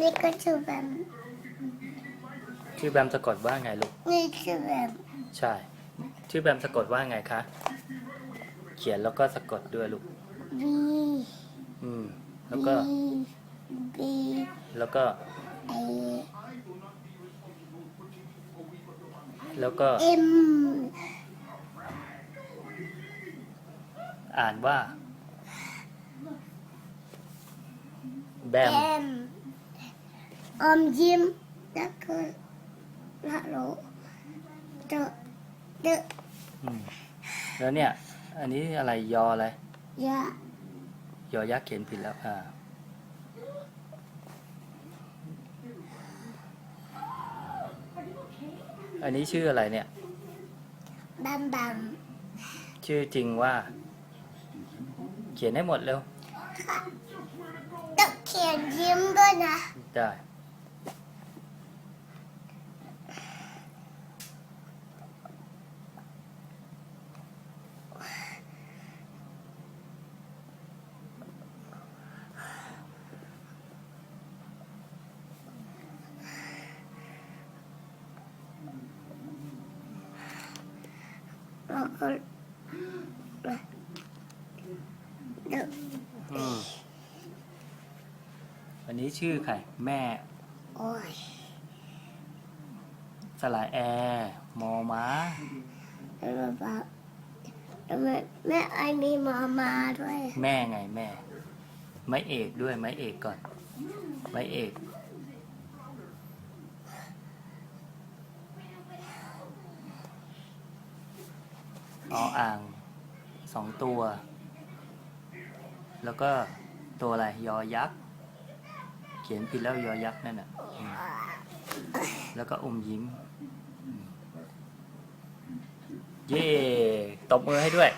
นี่ก็ชื่อแบมชื่อแบมสะกดว่าไงลูก นี่ชื่อแบมใช่ ชื่อแบมสะกดว่าไงคะ เขียนแล้วก็สะกดด้วยลูก B อืม B แล้วก็ B แล้วก็ A แล้วก็ M อ่านว่า แบม M อมยิ้มแล้วก็ละโลเดอะเดอะอืมแล้วเนี่ย อันนี้อะไรยออะไร ยะยอยักษ์เขียนผิดแล้วอ่าอันนี้ชื่ออะไรเนี่ย บัมบัมชื่อจริงว่า เขียนให้หมดเร็ว ต้องเขียนยิ้มด้วยนะ ได้ อืมอันนี้ชื่อใคร แม่ โอ้ยสลายแอร์มอม้า แล้วแบบแล้วแม่แม่ไอมีมามาด้วย แม่ไงแม่ ไม้เอกด้วยไม้เอกก่อน ไม้เอก ออ่างสองตัว แล้วก็ตัวอะไรยอยักษ์ เขียนผิดแล้วยอยักษ์นั่นน่ะแล้วก็อมยิ้ม เย่ตบมือให้ด้วย